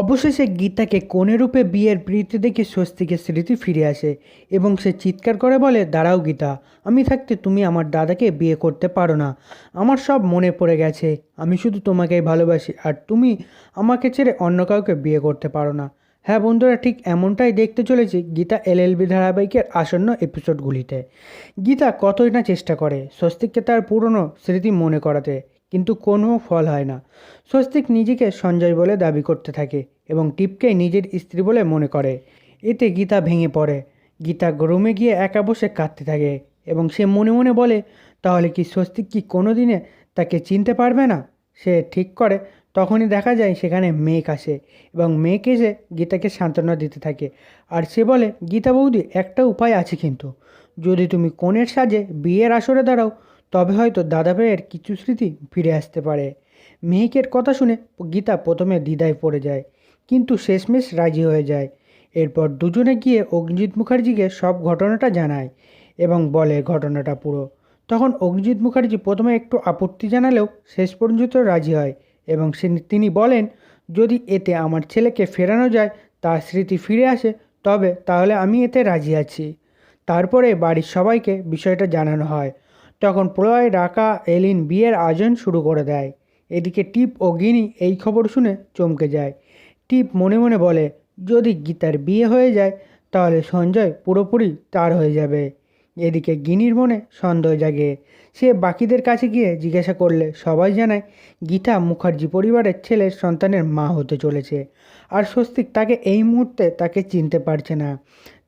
অবশেষে গীতাকে কোণে রূপে বিয়ের প্রীতি দেখে স্বস্তিকের স্মৃতি ফিরে আসে এবং সে চিৎকার করে বলে, দাঁড়াও গীতা, আমি থাকতে তুমি আমার দাদাকে বিয়ে করতে পারো না। আমার সব মনে পড়ে গেছে। আমি শুধু তোমাকেই ভালোবাসি আর তুমি আমাকে ছেড়ে অন্য কাউকে বিয়ে করতে পারো না। হ্যাঁ বন্ধুরা, ঠিক এমনটাই দেখতে চলেছি গীতা এলএলবি ধারাবাহিকের আসন্ন এপিসোডগুলিতে গীতা কতই না চেষ্টা করে স্বস্তিককে তার পুরনো স্মৃতি মনে করাতে। কিন্তু কোনো ফল হয় না। স্বস্তিক নিজেকে সঞ্জয় বলে দাবি করতে থাকে এবং টিপকে নিজের স্ত্রী বলে মনে করে। এতে গীতা ভেঙে পড়ে। গীতা রুমে গিয়ে একা বসে কাঁদতে থাকে এবং সে মনে মনে বলে, তাহলে কি স্বস্তিক কি কোনো দিনে তাকে চিনতে পারবে না? সে ঠিক করে। তখনই দেখা যায় সেখানে মেঘ আসে এবং মেঘ এসে গীতাকে সান্ত্বনা দিতে থাকে। আর সে বলে, গীতা বৌদি, একটা উপায় আছে কিন্তু। যদি তুমি কোণের সাজে বিয়ের আসরে দাঁড়াও তবে হয়তো দাদা ভাইয়ের কিছু স্মৃতি ফিরে আসতে পারে। মেহেকের কথা শুনে গীতা প্রথমে দ্বিধায় পড়ে যায়, কিন্তু শেষমেশ রাজি হয়ে যায়। এরপর দুজনে গিয়ে অগ্নিজিৎ মুখার্জিকে সব ঘটনাটা জানায় এবং বলে ঘটনাটা পুরো। তখন অগ্নিজিৎ মুখার্জি প্রথমে একটু আপত্তি জানালেও শেষ পর্যন্ত রাজি হয় এবং তিনি বলেন, যদি এতে আমার ছেলেকে ফেরানো যায়, তার স্মৃতি ফিরে আসে, তবে তাহলে আমি এতে রাজি আছি। তারপরে বাড়ির সবাইকে বিষয়টা জানানো হয়। তখন প্রলয় রাকা এলিন বিয়ের আয়োজন শুরু করে দেয়। এদিকে টিপ ও গিনি এই খবর শুনে চমকে যায়। টিপ মনে মনে বলে, যদি গীতার বিয়ে হয়ে যায়, তাহলে সঞ্জয় পুরোপুরি তার হয়ে যাবে। এদিকে গিনির মনে সন্দেহ জাগে। সে বাকিদের কাছে গিয়ে জিজ্ঞাসা করলে সবাই জানায়, গীতা মুখার্জি পরিবারের ছেলের সন্তানের মা হতে চলেছে আর স্বস্তিক তাকে এই মুহূর্তে তাকে চিনতে পারছে না।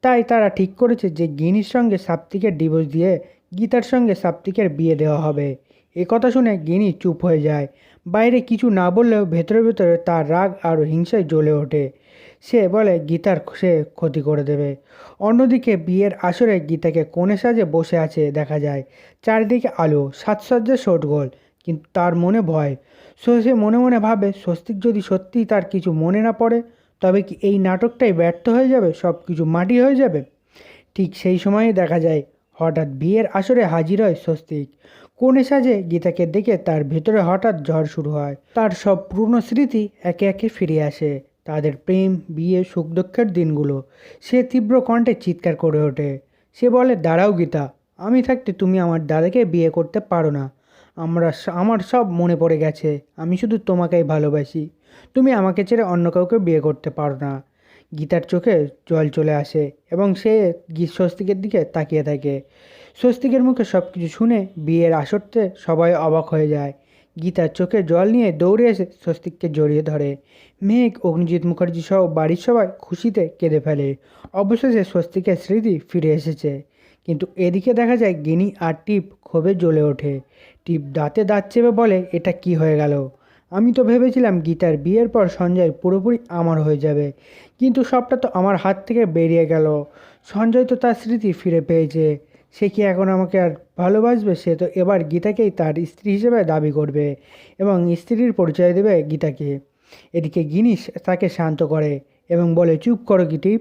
তাই তারা ঠিক করেছে যে গিনির সঙ্গে সাপ্তিকের ডিভোর্স দিয়ে গীতার সঙ্গে সাপ্তিকের বিয়ে দেওয়া হবে। এ কথা শুনে গিনি চুপ হয়ে যায়। বাইরে কিছু না বললেও ভেতরে ভেতরে তার রাগ আর হিংসায় জ্বলে ওঠে। সে বলে, গীতার সে ক্ষতি করে দেবে। অন্যদিকে বিয়ের আসরে গীতাকে কোণে সাজে বসে আছে দেখা যায়। চারিদিকে আলো, সাজসজ্জা, শোটগোল। কিন্তু তার মনে ভয়। সো সে মনে মনে ভাবে, স্বস্তিক যদি সত্যিই তার কিছু মনে না পড়ে, তবে কি এই নাটকটাই ব্যর্থ হয়ে যাবে? সব কিছু মাটি হয়ে যাবে? ঠিক সেই সময়ে দেখা যায় হঠাৎ বিয়ের আসরে হাজির হয় স্বস্তিক। কোণে সাজে গীতাকে দেখে তার ভেতরে হঠাৎ ঝড় শুরু হয়। তার সব পুরনো স্মৃতি একে একে ফিরে আসে। তাদের প্রেম, বিয়ে, সুখ দুঃখের দিনগুলো। সে তীব্র কণ্ঠে চিৎকার করে ওঠে। সে বলে, দাঁড়াও গীতা, আমি থাকতে তুমি আমার দাদাকে বিয়ে করতে পারো না। আমরা আমার সব মনে পড়ে গেছে। আমি শুধু তোমাকেই ভালোবাসি। তুমি আমাকে ছেড়ে অন্য কাউকে বিয়ে করতে পারো না। গীতার চোখে জল চলে আসে এবং সে স্বস্তিকের দিকে তাকিয়ে থাকে। স্বস্তিকের মুখে সব কিছু শুনে বিয়ের আসরতে সবাই অবাক হয়ে যায়। গীতার চোখে জল নিয়ে দৌড়ে এসে স্বস্তিককে জড়িয়ে ধরে। মেঘ, অগ্নিজিৎ মুখার্জি সহ বাড়ির সবাই খুশিতে কেঁদে ফেলে। অবশেষে স্বস্তিকের স্মৃতি ফিরে এসেছে। কিন্তু এদিকে দেখা যায় গিনি আর টিপ ক্ষোভে জ্বলে ওঠে। টিপ দাঁতে দাঁত চেপে বলে, এটা কি হয়ে গেল? আমি তো ভেবেছিলাম গীতার বিয়ের পর সঞ্জয় পুরোপুরি আমার হয়ে যাবে, কিন্তু সবটা তো আমার হাত থেকে বেরিয়ে গেল। সঞ্জয় তো তার স্মৃতি ফিরে পেয়েছে, সে কি এখন আমাকে আর ভালোবাসবে? সে তো এবার গীতাকেই তার স্ত্রী হিসেবে দাবি করবে এবং স্ত্রীর পরিচয় দেবে গীতাকে। এদিকে গিনিস তাকে শান্ত করে এবং বলে, চুপ করো গিটিপ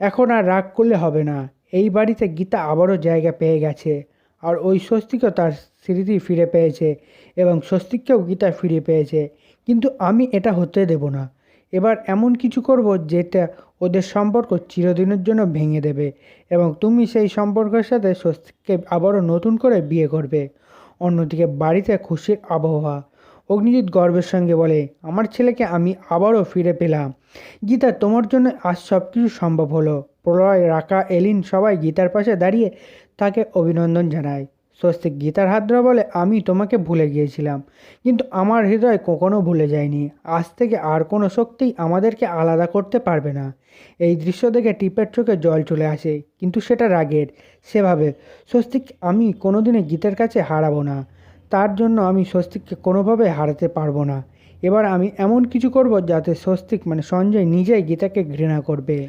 এখন আর রাগ করলে হবে না। এই বাড়িতে গীতা আবারও জায়গা পেয়ে গেছে, আর ওই স্বস্তিকও তার স্মৃতি ফিরে পেয়েছে এবং স্বস্তিককেও গীতা ফিরে পেয়েছে। কিন্তু আমি এটা হতে দেব না। এবার এমন কিছু করব যেটা ওদের সম্পর্ক চিরদিনের জন্য ভেঙে দেবে এবং তুমি সেই সম্পর্কের সাথে স্বস্তিককে আবারও নতুন করে বিয়ে করবে। অন্যদিকে বাড়িতে খুশির আবহাওয়া। অগ্নিজিৎ গর্বের সঙ্গে বলে, আমার ছেলেকে আমি আবারও ফিরে পেলাম। গীতা, তোমার জন্য আজ সব কিছু সম্ভব হলো। প্রলয়, রাকা, এলিন সবাই গীতার পাশে দাঁড়িয়ে তাকে অভিনন্দন জানায়। স্বস্তিক গীতার হাত বলে, আমি তোমাকে ভুলে গিয়েছিলাম। কিন্তু আমার হৃদয় কখনো ভুলে যায়নি। আজ থেকে আর কোনো শক্তিই আমাদেরকে আলাদা করতে পারবে না। এই দৃশ্য দেখে টিপের চোখে জল চলে আসে, কিন্তু সেটা রাগের। সেভাবে, স্বস্তিক আমি কোনোদিনই গীতার কাছে হারাবো না। তার জন্য আমি স্বস্তিককে কোনোভাবে হারাতে পারব না। এবার আমি এমন কিছু করব যাতে স্বস্তিক মানে সঞ্জয় নিজেই গীতাকে ঘৃণা করবে।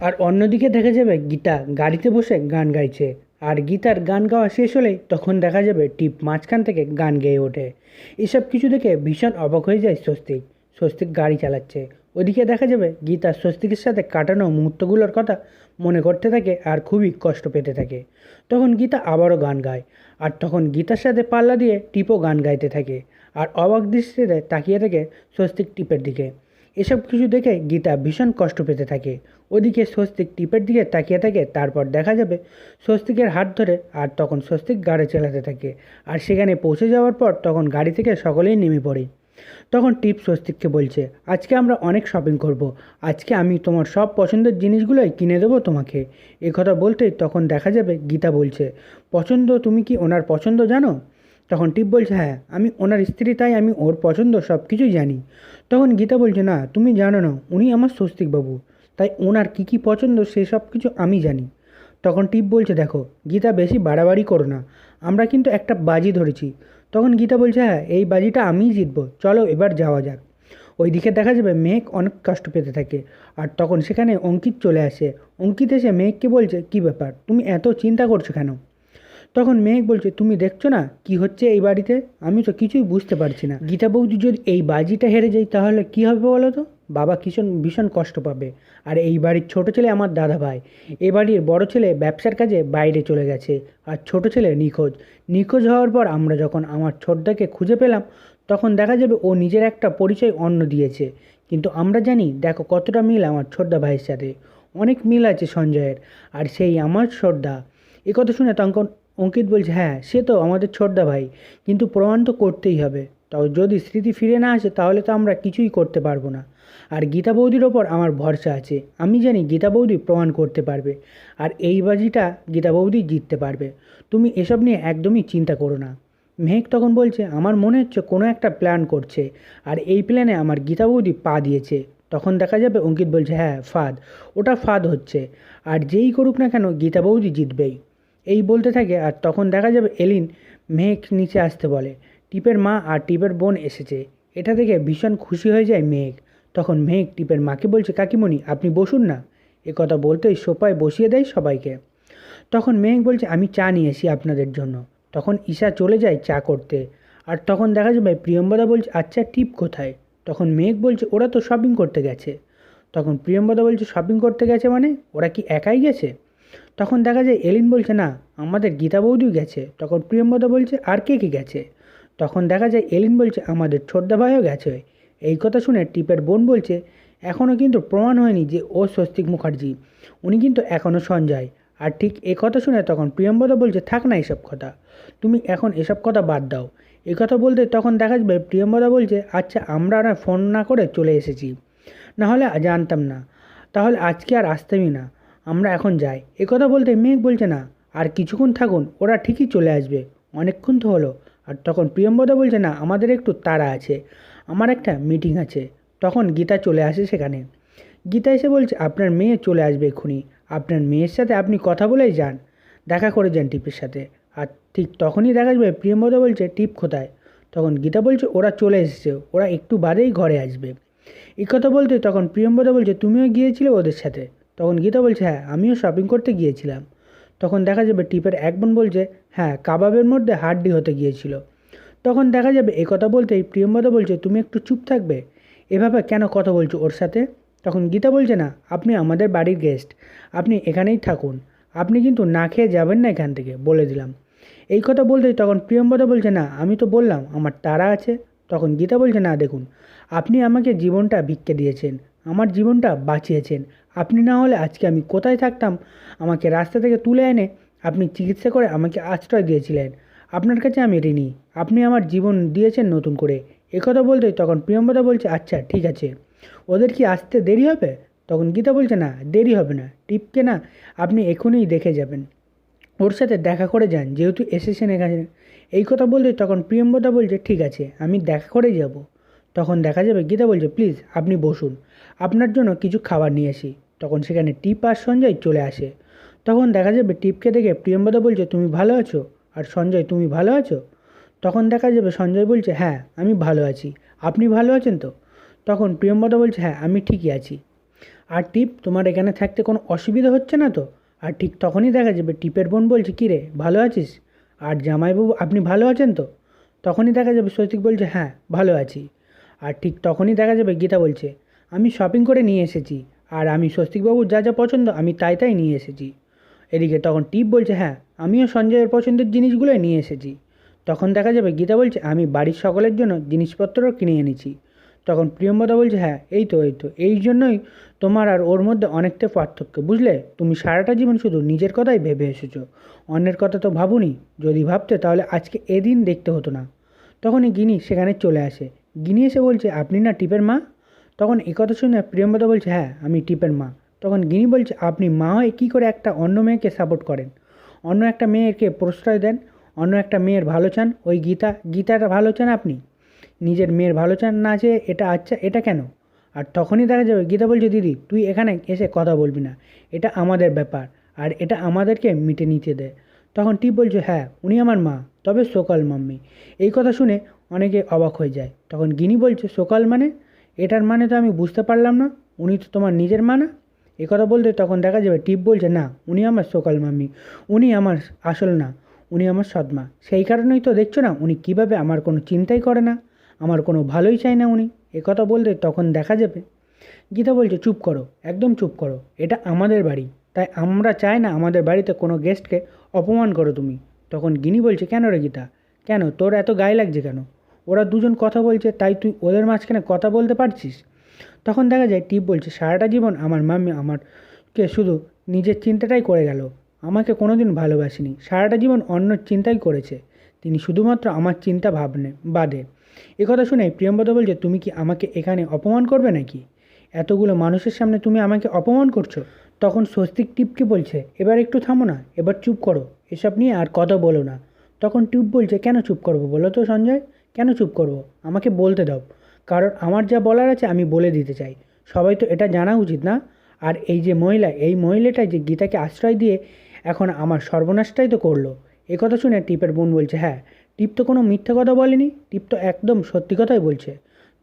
আর অন্যদিকে দেখা যাবে, গীতা গাড়িতে বসে গান গাইছে। আর গীতার গান গাওয়া শেষ হলেই তখন দেখা যাবে টিপ মাঝখান থেকে গান গেয়ে ওঠে। এসব কিছু দেখে ভীষণ অবাক হয়ে যায় স্বস্তিক। স্বস্তিক গাড়ি চালাচ্ছে। ওদিকে দেখা যাবে গীতা স্বস্তিকের সাথে কাটানো মুহূর্তগুলোর কথা মনে করতে থাকে আর খুবই কষ্ট পেতে থাকে। তখন গীতা আবারও গান গায় আর তখন গীতার সাথে পাল্লা দিয়ে টিপও গান গাইতে থাকে। আর অবাক দৃষ্টিতে তাকিয়ে থাকে স্বস্তিক টিপের দিকে। এসব কিছু দেখে গীতা ভীষণ কষ্ট পেতে থাকে। ওদিকে স্বস্তিক টিপের দিকে তাকিয়ে থাকে, তারপর দেখা যাবে স্বস্তিকের হাত ধরে আর তখন স্বস্তিক গাড়ি চালাতে থাকে আর সেখানে পৌঁছে যাওয়ার পর তখন গাড়ি থেকে সকলেই নেমে পড়ে। তখন টিপ স্বস্তিককে বলছে, আজকে আমরা অনেক শপিং করব। আজকে আমি তোমার সব পছন্দের জিনিসগুলোই কিনে দেবো তোমাকে। কথা বলতেই তখন দেখা যাবে গীতা বলছে, পছন্দ তুমি কি ওনার পছন্দ জানো? তখন টিপ বলছে হ্যাঁ আমি ওনার স্ত্রী, তাই আমি ওর পছন্দ সব কিছুই জানি। তখন গীতা বলছে, না, তুমি জানো না, উনি আমার স্বস্তিকবাবু তাই ওনার কী কী পছন্দ সে সব কিছু আমি জানি। তখন টিপ বলছে, দেখো, গীতা বেশি বাড়াবাড়ি করো না, আমরা কিন্তু একটা বাজি ধরেছি। তখন গীতা বলছে হ্যাঁ এই বাজিটা আমিই জিতবো, চলো এবার যাওয়া যাক। ওইদিকে দেখা যাবে মেঘ অনেক কষ্ট পেতে থাকে, আর তখন সেখানে অঙ্কিত চলে আসে। অঙ্কিত এসে মেঘকে বলছে, কী ব্যাপার, তুমি এত চিন্তা করছ কেন? তখন মেঘ বলছে, তুমি দেখছ না কি হচ্ছে এই বাড়িতে? আমি তো কিছুই বুঝতে পারছি না। গীতা বৌদি যদি এই বাজিটা হেরে যায়, তাহলে কি হবে বলো তো? বাবা কিষণ, ভীষণ কষ্ট পাবে। আর এই বাড়ির ছোট ছেলে আমার দাদা ভাই। এ বাড়ির বড় ছেলে ব্যবসার কাজে বাইরে চলে গেছে আর ছোট ছেলে নিখোঁজ। নিখোঁজ হওয়ার পর আমরা যখন আমার ছোটদাকে খুঁজে পেলাম, তখন দেখা যাবে ও নিজের একটা পরিচয় অন্য দিয়েছে। কিন্তু আমরা জানি, দেখো কতটা মিল আমার ছোটদা ভাইয়ের সাথে। অনেক মিল আছে সঞ্জয়ের। আর সেই আমার ছোটদা। এ কথা শুনে তখন অঙ্কিত বলছে হ্যাঁ সে তো আমাদের ছোটদা ভাই, কিন্তু প্রমাণ তো করতেই হবে। তাও যদি স্মৃতি ফিরে না আসে, তাহলে তো আমরা কিছুই করতে পারব না। আর গীতা বৌদির ওপর আমার ভরসা আছে। আমি জানি গীতা বৌদি প্রমাণ করতে পারবে। আর এই বাজিটা গীতা বৌদি জিততে পারবে। তুমি এসব নিয়ে একদমই চিন্তা করো না। মেহেক তখন বলছে, আমার মনে হচ্ছে কোনো একটা প্ল্যান করছে। আর এই প্ল্যানে আমার গীতা বৌদি পা দিয়েছে। তখন দেখা যাবে অঙ্কিত বলছে হ্যাঁ ফাদ। ওটা ফাদ হচ্ছে। আর যেই করুক না কেন গীতা বৌদি জিতবেই। এই বলতে থাকে আর তখন দেখা যাবে এলিন মেঘ নিচে আসতে বলে। টিপের মা আর টিপের বোন এসেছে। এটা দেখে ভীষণ খুশি হয়ে যায় মেঘ। তখন মেঘ টিপের মাকে বলছে, কাকিমণি, আপনি বসুন না। এ কথা বলতেই সোফায় বসিয়ে দেয় সবাইকে। তখন মেঘ বলছে, আমি চা নিয়ে এসি আপনাদের জন্য। তখন ঈশা চলে যায় চা করতে। আর তখন দেখা যাবে প্রিয়ম্বদা বলছে আচ্ছা টিপ কোথায়? তখন মেঘ বলছে, ওরা তো শপিং করতে গেছে। তখন প্রিয়ম্বদা বলছে শপিং করতে গেছে মানে? ওরা কি একাই গেছে? তখন দেখা যায় এলিন বলছে, না, আমাদের গীতা বৌদিও গেছে। তখন প্রিয়ম্বদা বলছে, আর কে কে গেছে? তখন দেখা যায় এলিন বলছে, আমাদের ছোটদা ভাইও গেছে। এই কথা শুনে টিপের বোন বলছে এখনও কিন্তু প্রমাণ হয়নি যে ও স্বস্তিক মুখার্জি। উনি কিন্তু এখনও সঞ্জয়। আর ঠিক এ কথা শুনে তখন প্রিয়ম্বদা বলছে, থাক না এসব কথা। তুমি এখন এসব কথা বাদ দাও। এই কথা বলতে তখন দেখা যাবে প্রিয়ম্বদা বলছে আচ্ছা আমরা না ফোন না করে চলে এসেছি। না হলে জানতাম না। তাহলে আজকে আর আসতামই না। আমরা এখন যাই। কথা বলতে মেঘ বলছে না। আর কিছুক্ষণ থাকুন, ওরা ঠিকই চলে আসবে। অনেকক্ষণ তো হলো। আর তখন প্রিয়ম্বদা বলছে, না, আমাদের একটু তাড়া আছে। আমার একটা মিটিং আছে। তখন গীতা চলে আসে সেখানে। গীতা এসে বলছে, আপনার মেয়ে চলে আসবে এক্ষুনি। আপনার মেয়ের সাথে আপনি কথা বলেই যান। দেখা করে যান টিপের সাথে। আর ঠিক তখনই দেখা যাবে, প্রিয়ম্বদা বলছে, টিপ কোথায়? তখন গীতা বলছে, ওরা চলে এসেছে। ওরা একটু বাদেই ঘরে আসবে। এই কথা বলতে তখন প্রিয়ম্বদা বলছে, তুমিও গিয়েছিলে ওদের সাথে? তখন গীতা বলছে হ্যাঁ আমিও শপিং করতে গিয়েছিলাম। তখন দেখা যাবে টিপের এক বোন বলছে হ্যাঁ কাবাবের মধ্যে হাড্ডি হতে গিয়েছিল। তখন দেখা যাবে এই কথা বলতেই প্রিয়ম্বদা বলছে, তুমি একটু চুপ থাকবে। এভাবে কেন কথা বলছো ওর সাথে? তখন গীতা বলছে, না, আপনি আমাদের বাড়ির গেস্ট আপনি এখানেই থাকুন। আপনি কিন্তু না খেয়ে যাবেন না এখান থেকে, বলে দিলাম। এই কথা বলতেই তখন প্রিয়ম্বদা বলছে, না, আমি তো বললাম, আমার তারা আছে। তখন গীতা বলছে, না, দেখুন, আপনি আমাকে জীবনটা ভিক্ষে দিয়েছেন। আমার জীবনটা বাঁচিয়েছেন। আপনি না হলে আজকে আমি কোথায় থাকতাম? আমাকে রাস্তা থেকে তুলে এনে আপনি চিকিৎসা করে আমাকে আশ্রয় দিয়েছিলেন। আপনার কাছে আমি ঋণী। আপনি আমার জীবন দিয়েছেন নতুন করে। একথা বলতেই তখন প্রিয়ম্বদা বলছে আচ্ছা ঠিক আছে। ওদের কি আসতে দেরি হবে? তখন গীতা বলছে, না, দেরি হবে না। টিপকে না, আপনি এখনই দেখে যাবেন। ওর সাথে দেখা করে যান, যেহেতু এসেছেন এখানে। এই কথা বলতে তখন প্রিয়ম্বদা বলছে, ঠিক আছে, আমি দেখা করেই যাব। তখন দেখা যাবে গীতা বলছে, প্লিজ, আপনি বসুন। আপনার জন্য কিছু খাবার নিয়ে আসি। তখন সেখানে টিপ আর সঞ্জয় চলে আসে। তখন দেখা যাবে টিপকে দেখে প্রিয়ম্বদা বলছে, তুমি ভালো আছো? আর সঞ্জয়, তুমি ভালো আছো? তখন দেখা যাবে সঞ্জয় বলছে হ্যাঁ আমি ভালো আছি। আপনি ভালো আছেন তো? তখন প্রিয়ম্বদা বলছে হ্যাঁ আমি ঠিকই আছি। আর টিপ, তোমার এখানে থাকতে কোনো অসুবিধা হচ্ছে না তো? আর ঠিক তখনই দেখা যাবে টিপের বোন বলছে, কী রে, ভালো আছিস? আর জামাইবাবু, আপনি ভালো আছেন তো? তখনই দেখা যাবে সৈতিক বলছে হ্যাঁ ভালো আছি। আর ঠিক তখনই দেখা যাবে গীতা বলছে, আমি শপিং করে নিয়ে এসেছি, আর আমি স্বস্তিকবাবুর যা যা পছন্দ আমি তাই তাই নিয়ে এসেছি। এদিকে তখন টিপ বলছে হ্যাঁ আমিও সঞ্জয়ের পছন্দের জিনিসগুলোই নিয়ে এসেছি। তখন দেখা যাবে গীতা বলছে, আমি বাড়ির সকলের জন্য জিনিসপত্রও কিনে এনেছি। তখন প্রিয়ম্বদা বলছে হ্যাঁ এই তো এই তো, এই জন্যই তোমার আর ওর মধ্যে অনেকটা পার্থক্য, বুঝলে? তুমি সারাটা জীবন শুধু নিজের কথাই ভেবে এসেছ, অন্যের কথা তো ভাবুনি। যদি ভাবতে তাহলে আজকে এদিন দেখতে হতো না। তখনই গিনি সেখানে চলে আসে। গিনি এসে বলছে, আপনি না টিপের মা? তখন এই কথা শুনে প্রিয়ম্বদা বলছে হ্যাঁ আমি টিপের মা। তখন গিনি বলছে, আপনি মা হয়ে কী করে একটা অন্য মেয়েকে সাপোর্ট করেন? অন্য একটা মেয়েকে প্রশ্রয় দেন, অন্য একটা মেয়ের ভালো চান? ওই গীতা, গীতার ভালো চান আপনি? নিজের মেয়ের ভালো চান না যে এটা আচ্ছা এটা কেন? আর তখনই দেখা যাবে, গীতা বলছে, দিদি, তুই এখানে এসে কথা বলবি না। এটা আমাদের ব্যাপার, আর এটা আমাদেরকে মিটে নিতে দেয় তখন টিপ বলছে হ্যাঁ উনি আমার মা, তবে সকাল মাম্মি। এই কথা শুনে অনেকে অবাক হয়ে যায়। তখন গিনি বলছে, সকাল মানে? এটার মানে তো আমি বুঝতে পারলাম না। উনি তো তোমার নিজের মা না? কথা বলতে তখন দেখা যাবে টিপ বলছে, না, উনি আমার সকাল মামি। উনি আমার আসল না। উনি আমার সৎমা সেই কারণেই তো দেখছ না, উনি কীভাবে আমার কোনো চিন্তাই করে না। আমার কোনো ভালোই চায় না উনি। এ কথা বলতে তখন দেখা যাবে, গীতা বলছে, চুপ করো, একদম চুপ করো। এটা আমাদের বাড়ি। তাই আমরা চাই না আমাদের বাড়িতে কোনো গেস্টকে অপমান করো তুমি। তখন গিনি বলছে, কেন রে গীতা? কেন? তোর এত গায়ে লাগছে কেন? ওরা দুজন কথা বলছে, তাই তুই ওদের মাঝখানে কথা বলতে পারছিস? তখন দেখা যায়, টিপ বলছে, সারাটা জীবন আমার মাম্মি আমারকে শুধু নিজের চিন্তাটাই করে গেল। আমাকে কোনোদিন ভালোবাসেনি। সারাটা জীবন অন্য চিন্তাই করেছে। তিনি শুধুমাত্র আমার চিন্তা ভাবনে, বাদে। কথা শুনে প্রিয়ম্বদা বলছে, তুমি কি আমাকে এখানে অপমান করবে নাকি? এতগুলো মানুষের সামনে তুমি আমাকে অপমান করছ? তখন স্বস্তিক টিপকে বলছে, এবার একটু থামো না, এবার চুপ করো। এসব নিয়ে আর কথা বলো না। তখন টিপ বলছে, কেন চুপ করব বলো তো সঞ্জয়? কেন চুপ করব? আমাকে বলতে দাও। কারণ আমার যা বলার আছে আমি বলে দিতে চাই। সবাই তো এটা জানা উচিত না? আর এই যে মহিলা, এই মহিলাটাই যে গীতাকে আশ্রয় দিয়ে এখন আমার সর্বনাশটাই তো করল। এ কথা শুনে টিপের বোন বলছে হ্যাঁ টিপ তো কোনো মিথ্যা কথা বলেনি, টিপ তো একদম সত্যি কথাই বলছে।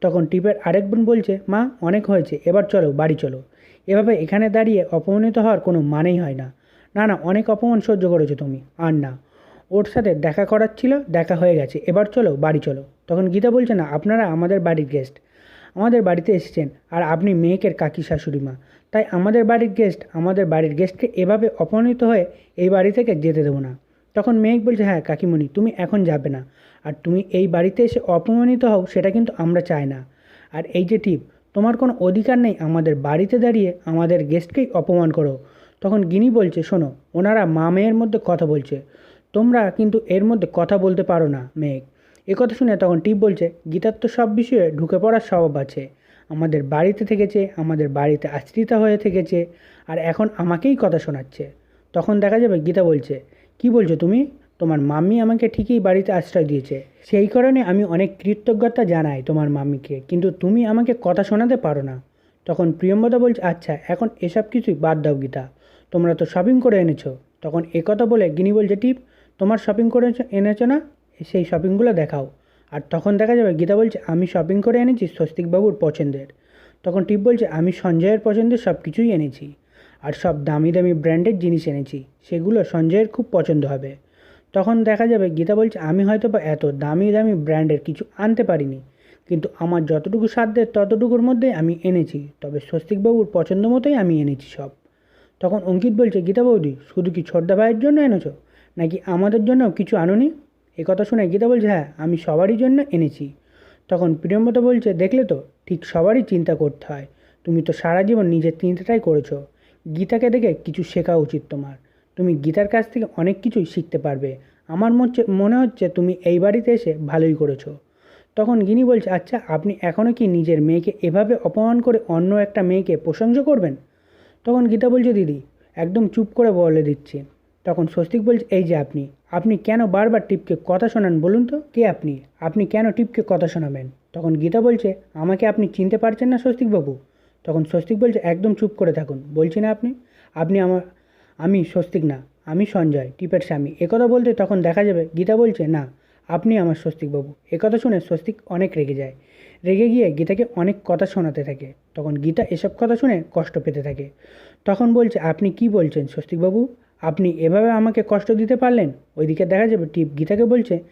তখন টিপের আরেক বোন বলছে, মা, অনেক হয়েছে, এবার চলো, বাড়ি চলো। এভাবে এখানে দাঁড়িয়ে অপমানিত হওয়ার কোনো মানেই হয় না। না না, অনেক অপমান সহ্য করেছ তুমি, আর না। ওর সাথে দেখা করার ছিল, দেখা হয়ে গেছে। এবার চলো, বাড়ি চলো। তখন গীতা বলছে, না, আপনারা আমাদের বাড়ির গেস্ট আমাদের বাড়িতে এসেছেন, আর আপনি মেয়েকের কাকি শাশুড়ি মা। তাই আমাদের বাড়ির গেস্ট আমাদের বাড়ির গেস্টকে এভাবে অপমানিত হয়ে এই বাড়ি থেকে যেতে দেবো না। তখন মেয়েক বলছে হ্যাঁ কাকিমণি, তুমি এখন যাবে না। আর তুমি এই বাড়িতে এসে অপমানিত হও, সেটা কিন্তু আমরা চাই না। আর এই যে টিপ, তোমার কোনো অধিকার নেই আমাদের বাড়িতে দাঁড়িয়ে আমাদের গেস্টকেই অপমান করো। তখন গিনি বলছে, শোনো, ওনারা মা মেয়ের মধ্যে কথা বলছে। তোমরা কিন্তু এর মধ্যে কথা বলতে পারো না, মেঘ। এ কথা শুনে তখন টিপ বলছে, গীতার তো সব বিষয়ে ঢুকে পড়ার স্বভাব আছে। আমাদের বাড়িতে থেকেছে, আমাদের বাড়িতে আশ্রিতা হয়ে থেকেছে, আর এখন আমাকেই কথা শোনাচ্ছে। তখন দেখা যাবে গীতা বলছে, কি বলছো তুমি? তোমার মাম্মি আমাকে ঠিকই বাড়িতে আশ্রয় দিয়েছে। সেই কারণে আমি অনেক কৃতজ্ঞতা জানাই তোমার মাম্মিকে, কিন্তু তুমি আমাকে কথা শোনাতে পারো না। তখন প্রিয়ম্বদা বলছে আচ্ছা এখন এসব কিছুই বাদ দাও গীতা। তোমরা তো শপিং করে এনেছো। তখন একথা বলে গিনি বলছে, টিপ তোমার শপিং করে এনেছো না? সেই শপিংগুলো দেখাও। আর তখন দেখা যাবে গীতা বলছে, আমি শপিং করে এনেছি স্বস্তিকবাবুর পছন্দের। তখন টিপ বলছে, আমি সঞ্জয়ের পছন্দের সব কিছুই এনেছি। আর সব দামি দামি ব্র্যান্ডের জিনিস এনেছি। সেগুলো সঞ্জয়ের খুব পছন্দ হবে। তখন দেখা যাবে গীতা বলছে, আমি হয়তো বা এত দামি দামি ব্র্যান্ডের কিছু আনতে পারিনি। কিন্তু আমার যতটুকু সাধ্যের ততটুকুর মধ্যে আমি এনেছি। তবে স্বস্তিকবাবুর পছন্দ মতোই আমি এনেছি সব। তখন অঙ্কিত বলছে, গীতা বৌদি, শুধু কি ছোটদা ভাইয়ের জন্য এনেছো? নাকি আমাদের জন্যও কিছু আনুনি? এ কথা শুনে গীতা বলছে হ্যাঁ আমি সবারই জন্য এনেছি। তখন প্রিয়ম্বতা বলছে, দেখলে তো, ঠিক সবারই চিন্তা করতে হয়। তুমি তো সারা জীবন নিজের চিন্তাটাই করেছ। গীতাকে দেখে কিছু শেখা উচিত তোমার। তুমি গীতার কাছ থেকে অনেক কিছুই শিখতে পারবে। আমার মনে হচ্ছে তুমি এই বাড়িতে এসে ভালোই করেছ। তখন গিনি বলছে আচ্ছা আপনি এখনও কি নিজের মেয়েকে এভাবে অপমান করে অন্য একটা মেয়েকে প্রশংসা করবেন? তখন গীতা বলছে, দিদি, একদম চুপ করে বলে দিচ্ছি। তখন স্বস্তিক বলছে, এই যে আপনি আপনি কেন বারবার টিপকে কথা শোনান বলুন তো? কে আপনি? আপনি কেন টিপকে কথা শোনাবেন? তখন গীতা বলছে, আমাকে আপনি চিনতে পারছেন না স্বস্তিকবাবু তখন স্বস্তিক বলছে, একদম চুপ করে থাকুন, বলছি না আপনি? আপনি আমার, আমি স্বস্তিক না, আমি সঞ্জয়, টিপের স্বামী। একথা বলতে তখন দেখা যাবে, গীতা বলছে, না, আপনি আমার স্বস্তিকবাবু একথা শুনে স্বস্তিক অনেক রেগে যায়। রেগে গিয়ে গীতাকে অনেক কথা শোনাতে থাকে। তখন গীতা এসব কথা শুনে কষ্ট পেতে থাকে। তখন বলছে, আপনি কি বলছেন স্বস্তিকবাবু আপনি এভাবে আমাকে কষ্ট দিতে পারলেন? ওইদিকে দেখা যাবে টিপ গীতাকে বলছে,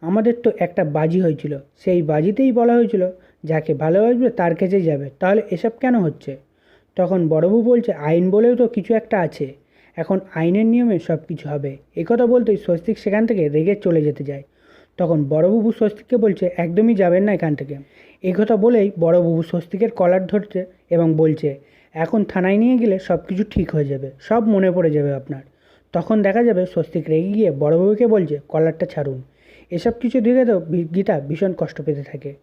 আমাদের তো একটা বাজি হয়েছিল। সেই বাজিতেই বলা হয়েছিল, যাকে ভালোবাসবে তার কাছেই যাবে। তাহলে এসব কেন হচ্ছে? তখন বড়বু বলছে, আইন বলেও তো কিছু একটা আছে। এখন আইনের নিয়মে সব কিছু হবে একথা বলতেই স্বস্তিক সেখান থেকে রেগে চলে যেতে যায়। তখন বড়বাবু স্বস্তিককে বলছে, একদমই যাবেন না এখান থেকে। এই কথা বলেই বড়বাবু স্বস্তিকের কলার ধরছে এবং বলছে, এখন থানায় নিয়ে গেলে সব কিছু ঠিক হয়ে যাবে। সব মনে পড়ে যাবে আপনার। তখন দেখা যাবে স্বস্তিক রেগে গিয়ে বড়বাবুকে বলছে, কলারটা ছাড়ুন। এসব কিছু দেখে তো গীতা ভীষণ কষ্ট পেতে থাকে।